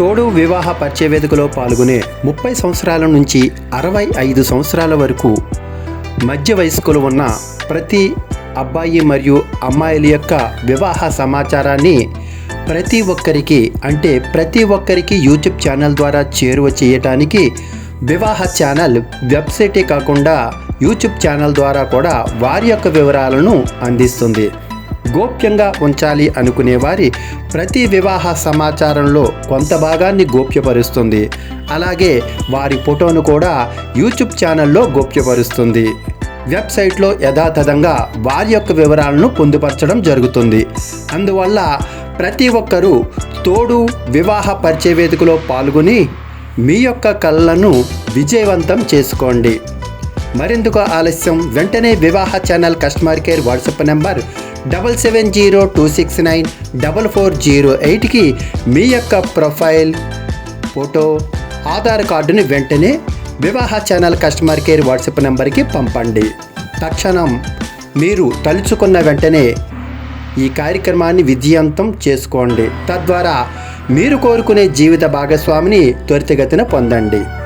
తోడు వివాహ పరిచయ వేదికలో పాల్గొనే ముప్పై సంవత్సరాల నుంచి అరవై ఐదు సంవత్సరాల వరకు మధ్య వయస్కులు ఉన్న ప్రతి అబ్బాయి మరియు అమ్మాయిల యొక్క వివాహ సమాచారాన్ని ప్రతి ఒక్కరికి అంటే ప్రతి ఒక్కరికి యూట్యూబ్ ఛానల్ ద్వారా చేరువ చేయటానికి వివాహ ఛానల్ వెబ్సైటే కాకుండా యూట్యూబ్ ఛానల్ ద్వారా కూడా వారి యొక్క వివరాలను అందిస్తుంది. గోప్యంగా ఉంచాలి అనుకునే వారి ప్రతి వివాహ సమాచారంలో కొంత భాగాన్ని గోప్యపరుస్తుంది. అలాగే వారి ఫోటోను కూడా యూట్యూబ్ ఛానల్లో గోప్యపరుస్తుంది. వెబ్సైట్లో యథాతథంగా వారి యొక్క వివరాలను పొందుపరచడం జరుగుతుంది. అందువల్ల ప్రతి ఒక్కరూ తోడు వివాహ పరిచయ వేదికలో పాల్గొని మీ యొక్క కళలను విజయవంతం చేసుకోండి. మరెందుకు ఆలస్యం? వెంటనే వివాహ channel customer care WhatsApp number double seven zero two six nine double four zero ఎయిట్కి మీ యొక్క ప్రొఫైల్ ఫోటో ఆధార్ కార్డుని వెంటనే వివాహ ఛానల్ కస్టమర్ కేర్ వాట్సాప్ నెంబర్కి పంపండి. తక్షణం మీరు తలుచుకున్న వెంటనే ఈ కార్యక్రమాన్ని విజయవంతం చేసుకోండి. తద్వారా మీరు కోరుకునే జీవిత భాగస్వామిని త్వరితగతిన పొందండి.